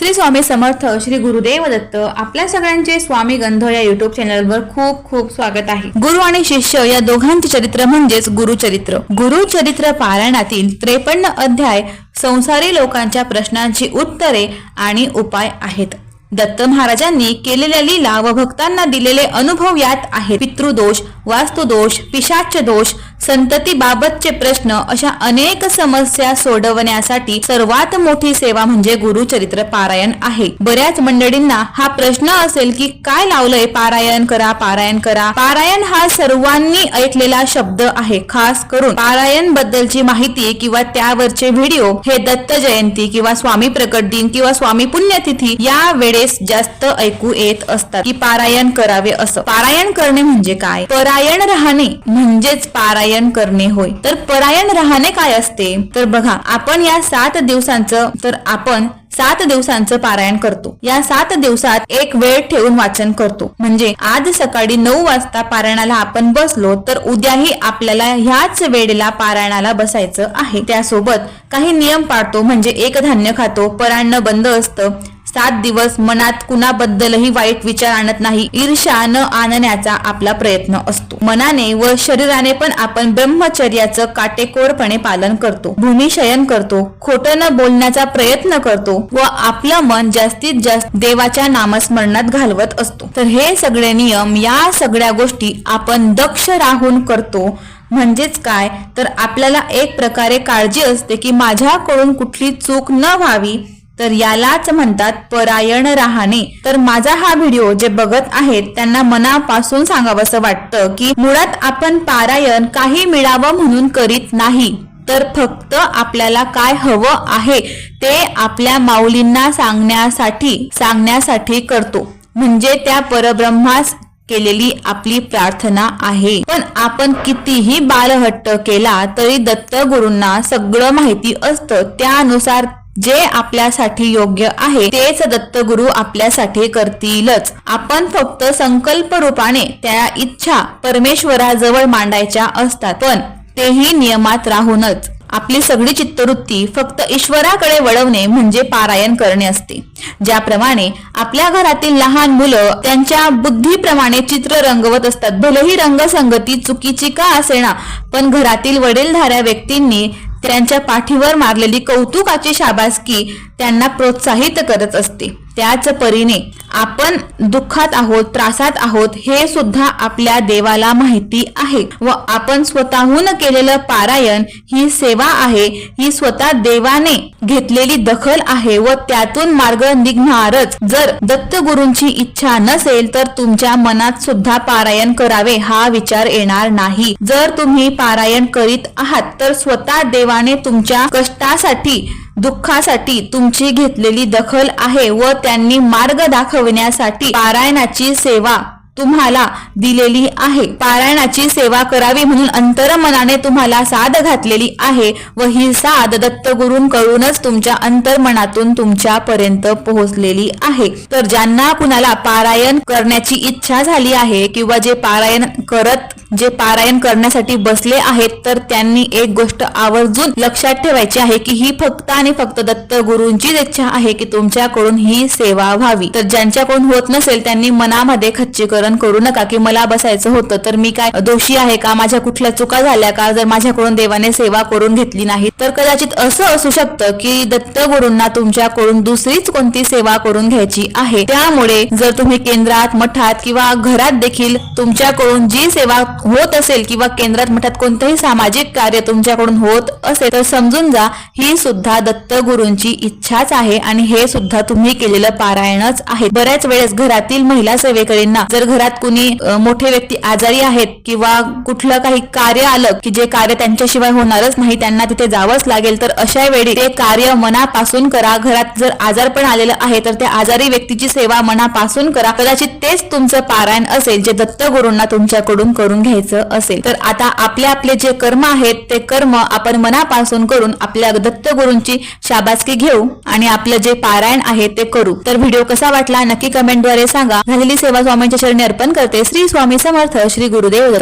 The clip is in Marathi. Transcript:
श्री स्वामी समर्थ श्री गुरुदेव दत्त आपल्या सगळ्यांचे स्वामी गंध या युट्यूब चॅनलवर खूप खूप स्वागत आहे. गुरु आणि शिष्य या दोघांचे चरित्र म्हणजेच गुरुचरित्र गुरुचरित्र पारायणातील त्रेपन्न अध्याय संसारी लोकांच्या प्रश्नांची उत्तरे आणि उपाय आहेत. दत्त महाराजांनी केलेल्या लीला व भक्तांना दिलेले अनुभव यात आहेत. पितृदोष वास्तुदोष पिशाच दोष संततीबाबतचे प्रश्न अशा अनेक समस्या सोडवण्यासाठी सर्वात मोठी सेवा म्हणजे गुरुचरित्र पारायण आहे. बऱ्याच मंडळींना हा प्रश्न असेल की काय लावलंय पारायण करा पारायण करा. पारायण हा सर्वांनी ऐकलेला शब्द आहे. खास करून पारायण बद्दलची माहिती किंवा त्यावरचे व्हिडिओ हे दत्त जयंती किंवा स्वामी प्रकट दिन किंवा स्वामी पुण्यतिथी या वेळेस जास्त ऐकू येत असतात की पारायण करावे असं. पारायण करणे म्हणजे काय? परायण राहणे म्हणजेच पारायण करणे होय. तर परायण राहणे काय असते? तर बघा आपण या सात दिवसांचं तर आपण सात दिवसांचं पारायण करतो. या सात दिवसात एक वेळ ठेवून वाचन करतो. म्हणजे आज सकाळी नऊ वाजता पारायणाला आपण बसलो तर उद्याही आपल्याला ह्याच वेळेला पारायणाला बसायचं आहे. त्यासोबत काही नियम पाळतो म्हणजे एक धान्य खातो परायण बंद असतं सात दिवस मनात कुणाबद्दलही वाईट विचार आणत नाही. ईर्षा न आणण्याचा आपला प्रयत्न असतो. मनाने व शरीराने पण आपण ब्रह्मचर्याचं काटेकोरपणे पालन करतो. भूमिशयन करतो. खोटं न बोलण्याचा प्रयत्न करतो व आपलं मन जास्तीत जास्त देवाच्या नामस्मरणात घालवत असतो. तर हे सगळे नियम या सगळ्या गोष्टी आपण दक्ष राहून करतो. म्हणजेच काय? तर आपल्याला एक प्रकारे काळजी असते की माझ्याकडून कुठली चूक न व्हावी तर यालाच म्हणतात परायण राहणे. तर माझा हा व्हिडिओ जे बघत आहेत त्यांना मनापासून सांगावंसं वाटतं की मुळात आपण पारायण काही मिळावं म्हणून करीत नाही तर फक्त आपल्याला काय हवं आहे ते आपल्या माऊलींना सांगण्यासाठी सांगण्यासाठी करतो. म्हणजे त्या परब्रह्मास केलेली आपली प्रार्थना आहे. पण आपण कितीही बालहट्ट केला तरी दत्त गुरूंना सगळं माहिती असतं. त्यानुसार जे आपल्यासाठी योग्य आहे तेच दत्तगुरु आपल्यासाठी करतीलच. आपण फक्त संकल्प रूपाने त्या इच्छा परमेश्वराजवळ मांडायच्या असतात पण तेही नियमात राहूनच. आपली सगळी चित्तवृत्ती फक्त ईश्वराकडे वळवणे म्हणजे पारायण करणे असते. ज्याप्रमाणे आपल्या घरातील लहान मुलं त्यांच्या बुद्धीप्रमाणे चित्र रंगवत असतात. भलेही रंगसंगती चुकीची का असेना पण घरातील वडीलधाऱ्या व्यक्तींनी त्यांच्या पाठीवर मारलेली कौतुकाची शाबासकी त्यांना प्रोत्साहित करत असते. त्याच परीने आपण दुःखात आहोत त्रासात आहोत हे सुद्धा आपल्या देवाला माहिती आहे व आपण स्वतःहून केलेलं पारायण ही सेवा आहे ही स्वतः देवाने घेतलेली दखल आहे व त्यातून मार्ग निघणारच. जर दत्तगुरूंची इच्छा नसेल तर तुमच्या मनात सुद्धा पारायण करावे हा विचार येणार नाही. जर तुम्ही पारायण करीत आहात तर स्वतः देवाने तुमच्या कष्टासाठी दुःखासाठी तुमची घेतलेली दखल आहे व त्यांनी मार्ग दाखवण्यासाठी पारायणाची सेवा तुम्हाला दिलेली आहे. पारायणाची सेवा करावी म्हणून अंतर्मनाने तुम्हाला साध घातलेली आहे व ही साध दत्तगुरूंकडूनच तुमच्या अंतर्मनातून तुमच्यापर्यंत पोहोचलेली आहे. तर ज्यांना कुणाला पारायण करण्याची इच्छा झाली आहे किंवा जे पारायण करत जे पारायण करण्यासाठी बसले आहेत तर त्यांनी एक गोष्ट आवर्जून लक्षात ठेवायची आहे की ही फक्त आणि फक्त दत्त गुरुंचीच इच्छा आहे की तुमच्याकडून ही सेवा व्हावी. तर ज्यांच्याकडून होत नसेल त्यांनी मनामध्ये खच्चीकरण करू नका की मला बसायचं होतं तर मी काय दोषी आहे का? माझ्या कुठल्या चुका झाल्या का? जर माझ्याकडून देवाने सेवा करून घेतली नाही तर कदाचित असं असू शकतं की दत्त गुरुंना तुमच्याकडून दुसरीच कोणती सेवा करून घ्यायची आहे. त्यामुळे जर तुम्ही केंद्रात मठात किंवा घरात देखील तुमच्याकडून जी सेवा होत असेल किंवा केंद्रात मठात कोणतंही सामाजिक कार्य तुमच्याकडून होत असेल तर समजून जा ही सुद्धा दत्तगुरूंची इच्छाच आहे आणि हे सुद्धा तुम्ही केलेलं पारायणच आहे. बऱ्याच वेळेस घरातील महिला सेवेकरींना जर घरात कुणी मोठे व्यक्ती आजारी आहेत किंवा कुठलं काही कार्य आलं की जे कार्य त्यांच्याशिवाय होणारच नाही त्यांना तिथे जावंच लागेल तर अशा वेळी ते कार्य मनापासून करा. घरात जर आजारपण आलेलं आहे तर त्या आजारी व्यक्तीची सेवा मनापासून करा. कदाचित तेच तुमचं पारायण असेल जे दत्तगुरूंना तुमच्याकडून करून घ्या घ्यायचं असेल. तर आता आपले आपले जे कर्म आहेत ते कर्म आपण मनापासून करून आपल्या दत्त गुरूंची शाबासकी घेऊ आणि आपलं जे पारायण आहे ते करू. तर व्हिडिओ कसा वाटला नक्की कमेंटद्वारे सांगा. झालेली सेवा स्वामींच्या चरणी अर्पण करते श्री स्वामी समर्थ श्री गुरुदेव.